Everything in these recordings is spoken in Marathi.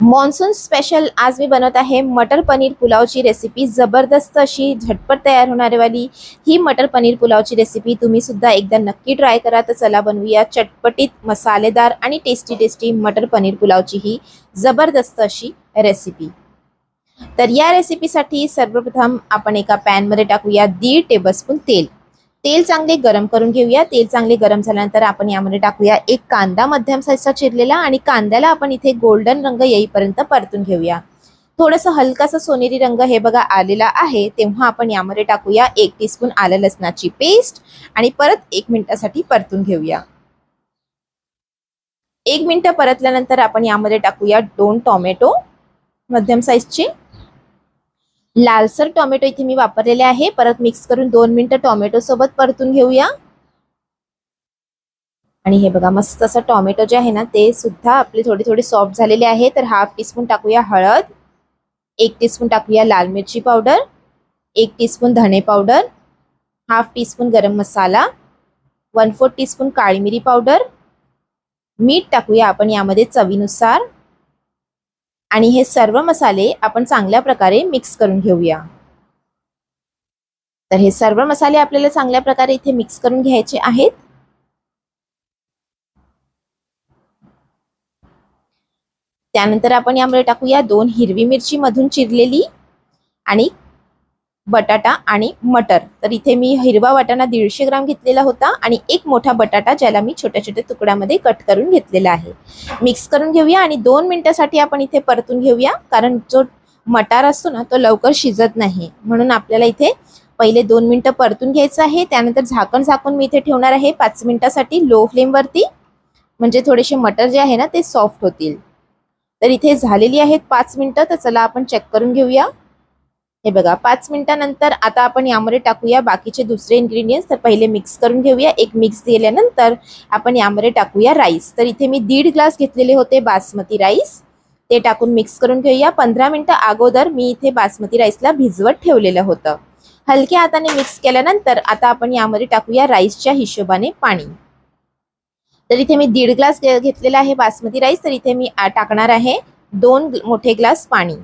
मॉन्सून स्पेशल आज मी बनवत आहे मटर पनीर पुलावची रेसिपी जबरदस्त अशी झटपट तयार होणारीवाली ही मटर पनीर पुलावची रेसिपी तुम्ही सुद्धा एकदा नक्की ट्राय करा. तर चला बनवूया चटपटीत मसालेदार आणि टेस्टी टेस्टी मटर पनीर पुलावची ही जबरदस्त अशी रेसिपी तर या रेसिपीसाठी सर्वप्रथम आपण एका पॅनमध्ये टाकूया दीड टेबलस्पून तेल. तेल चांगले गरम करून घेऊया. तेल चांगले गरम झाल्यानंतर आपण यामध्ये टाकूया एक कांदा मध्यम साईजचा चिरलेला आणि कांद्याला आपण इथे गोल्डन रंग येईपर्यंत परतून घेऊया. थोडंसं हलकासा सोनेरी रंग हे बघा आलेला आहे. तेव्हा आपण यामध्ये टाकूया एक टीस्पून आलं लसणाची पेस्ट आणि परत एक मिनिटासाठी परतून घेऊया. एक मिनिट परतल्यानंतर आपण यामध्ये टाकूया दोन टोमॅटो मध्यम साईजचे लालसर टोमॅटो इथे मी वापरलेले आहे. परत मिक्स करून दोन मिनिटं टोमॅटो सोबत परतून घेऊया. आणि हे बघा मस्त असं टोमॅटो जे आहे ना ते सुद्धा आपले थोडे थोडे सॉफ्ट झालेले आहे. तर हाफ टीस्पून टाकूया हळद. एक टीस्पून टाकूया लाल मिरची पावडर एक टीस्पून धणे पावडर हाफ टीस्पून गरम मसाला. वन फोर्थ टीस्पून काळी मिरी पावडर मीठ टाकूया आपण यामध्ये चवीनुसार. आणि हे सर्व मसाले आपण चांगल्या प्रकारे मिक्स करून घेऊया. तर हे सर्व मसाले आपल्याला चांगल्या प्रकारे इथे मिक्स करून घ्यायचे आहेत. त्यानंतर आपण यामध्ये टाकूया दोन हिरवी मिरची मधून चिरलेली आणि बटाटा आणि मटर. तर इथे मी हिरवा वाटाणा दीडशे ग्राम घेतलेला होता आणि एक मोठा बटाटा ज्याला मी छोट्या छोट्या तुकड्यामध्ये कट करून घेतलेला आहे. मिक्स करून घेऊया आणि दोन मिनिटासाठी आपण इथे परतून घेऊया कारण जो मटार असतो ना तो लवकर शिजत नाही. म्हणून आपल्याला इथे पहिले दोन मिनटं परतून घ्यायचं आहे. त्यानंतर झाकण झाकून मी इथे ठेवणार आहे. पाच मिनिटासाठी लो फ्लेमवरती म्हणजे थोडेसे मटर जे आहे ना ते सॉफ्ट होतील. तर इथे झालेली आहेत पाच मिनटं तर चला आपण चेक करून घेऊया. हे बघा पाच मिनिटानंतर आता आपण यामध्ये टाकूया. बाकीचे दुसरे इन्ग्रेडियंट्स तर पहिले मिक्स करून घेऊया. एक मिक्स दिल्यानंतर आपण यामध्ये टाकूया राईस तर इथे मी दीड ग्लास घेतलेले होते बासमती राईस ते टाकून मिक्स करून घेऊया. पंधरा मिनटं अगोदर मी इथे बासमती राईसला भिजवत ठेवलेलं होतं. हलक्या हाताने मिक्स केल्यानंतर आता आपण यामध्ये टाकूया राईसच्या हिशोबाने पाणी. तर इथे मी दीड ग्लास घेतलेला आहे बासमती राईस तर इथे मी टाकणार आहे दोन मोठे ग्लास पाणी.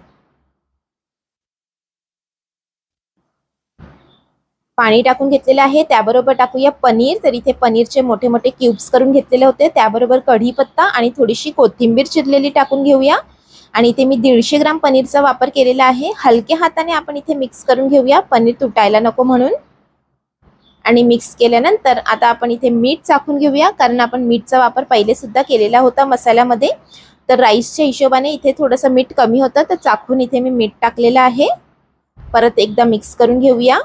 पाणी टाकून घेतलेलं आहे. त्याबरोबर टाकूया पनीर. तर इथे पनीरचे मोठे मोठे क्यूब्स करून घेतलेले होते. त्याबरोबर कढीपत्ता आणि थोडीशी कोथिंबीर चिरलेली टाकून घेऊया. आणि इथे मी दीडशे ग्राम पनीरचा वापर केलेला आहे. हलक्या हाताने आपण इथे मिक्स करून घेऊया. पनीर तुटायला नको म्हणून. आणि मिक्स केल्यानंतर आता आपण इथे मीठ चाखून घेऊया. कारण आपण मीठचा वापर पहिले सुद्धा केलेला होता मसाल्यामध्ये. तर राईसच्या हिशोबाने इथे थोडंसं मीठ कमी होतं. तर चाखून इथे मी मीठ टाकलेलं आहे. परत एकदा मिक्स करून घेऊया.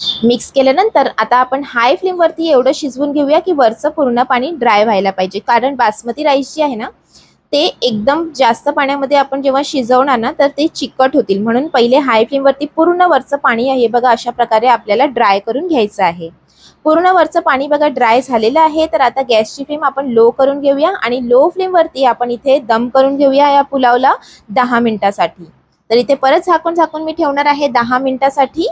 मिक्स केल्यानंतर आता आपण हाय फ्लेमवरती एवढं शिजवून घेऊया की वरचं पूर्ण पाणी ड्राय व्हायला पाहिजे. कारण बासमती राईस जी आहे ना ते एकदम जास्त पाण्यामध्ये आपण जेव्हा शिजवणार ना तर ते चिकट होतील. म्हणून पहिले हाय फ्लेमवरती पूर्ण वरचं पाणी आहे बघा अशा प्रकारे आपल्याला ड्राय करून घ्यायचं आहे. पूर्ण वरचं पाणी बघा ड्राय झालेलं आहे. तर आता गॅसची फ्लेम आपण लो करून घेऊया आणि लो फ्लेमवरती आपण इथे दम करून घेऊया या पुलावला दहा मिनिटासाठी. तर इथे परत झाकून झाकून मी ठेवणार आहे दहा मिनिटासाठी.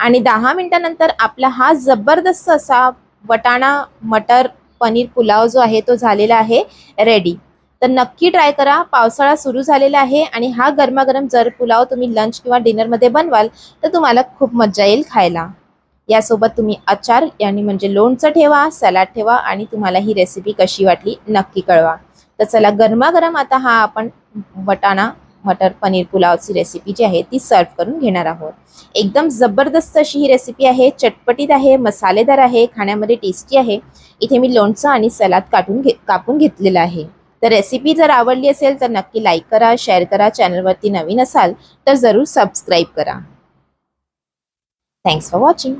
आणि दहा मिनटानंतर आपला हा जबरदस्त असा वटाणा मटर पनीर पुलाव जो आहे तो झालेला आहे रेडी तर नक्की ट्राय करा. पावसाळा सुरू झालेला आहे आणि हा गरमागरम जर पुलाव तुम्ही लंच किंवा डिनरमध्ये बनवाल तर तुम्हाला खूप मजा येईल खायला. यासोबत तुम्ही अचार यांनी म्हणजे लोणचं ठेवा सलाड ठेवा आणि तुम्हाला ही रेसिपी कशी वाटली नक्की कळवा. तर चला गरमागरम आता हा आपण वटाणा मटर पनीर पुलावची रेसिपी जी आहे ती सर्व करून घेणार आहोत. एकदम जबरदस्त अशी ही रेसिपी आहे. चटपटीत आहे मसालेदार आहे खाण्यामध्ये टेस्टी आहे. इथे मी लोणचं आणि सलाद काटून घे कापून घेतलेलं आहे. तर रेसिपी जर आवडली असेल तर नक्की लाईक करा शेअर करा चॅनलवरती नवीन असाल तर जरूर सबस्क्राईब करा. Thanks for watching